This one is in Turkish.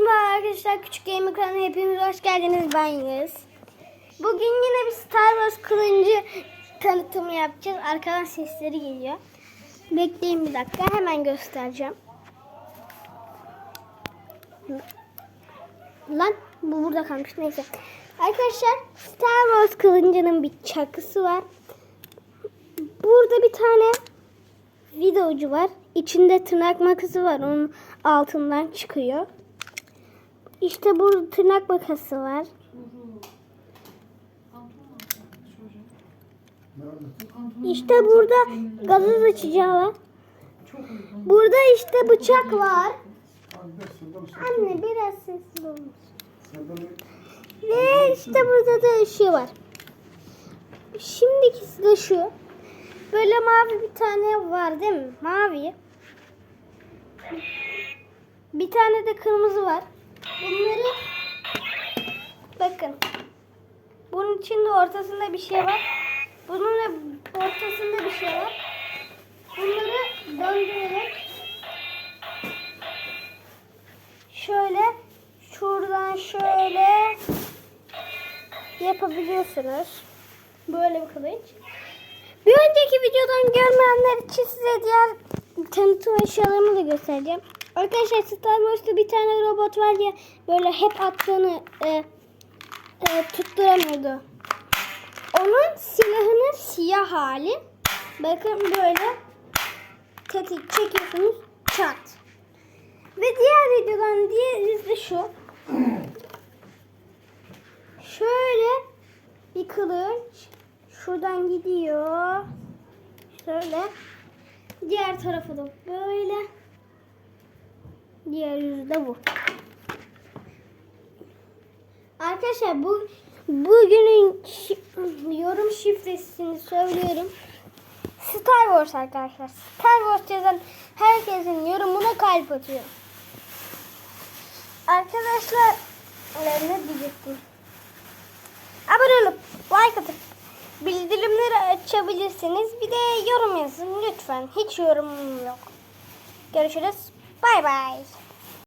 Merhaba arkadaşlar. Küçük Game kanalına hepiniz hoş geldiniz. Ben Yağız. Bugün yine bir Star Wars kılıncı tanıtımı yapacağız. Arkadan sesleri geliyor. Bekleyin bir dakika. Hemen göstereceğim. Lan bu burada kalmış. Neyse. Arkadaşlar Star Wars kılıncının bir çakısı var. Burada bir tane vida ucu var. İçinde tırnak makası var. Onun altından çıkıyor. İşte burada tırnak makası var. İşte burada gazoz açacağı var. Burada işte bıçak var. Anne biraz sessiz olmuş. Ve işte burada da şey var. Şimdikisi de şu. Böyle mavi bir tane var değil mi? Mavi. Bir tane de kırmızı var. Bunları bakın. Bunun içinde ortasında bir şey var. Bunun da ortasında bir şey var. Bunları döndürerek şöyle şuradan şöyle yapabiliyorsunuz. Böyle bir kılıç. Bir önceki videodan görmeyenler için size diğer tanıtım eşyalarımı da göstereceğim. Arkadaşlar Star Wars'ta bir tane robot var ya böyle hep attığını e, e, tutturamıyordu. Onun silahının siyah hali. Bakın böyle tetik çekiyorsunuz çat. Ve diğer videodan diğeri de şu. Şöyle bir kılıç şuradan gidiyor. Şöyle. Diğer tarafı da böyle. Diğer yüzü de bu. Arkadaşlar bu bugünün yorum şifresini söylüyorum. Star Wars arkadaşlar. Star Wars yazan herkesin yorumuna kalp atıyor. Arkadaşlar e, ne diyecektim? Abone olup like atıp bildirimleri açabilirsiniz. Bir de yorum yazın lütfen. Hiç yorumum yok. Görüşürüz. Bay bay.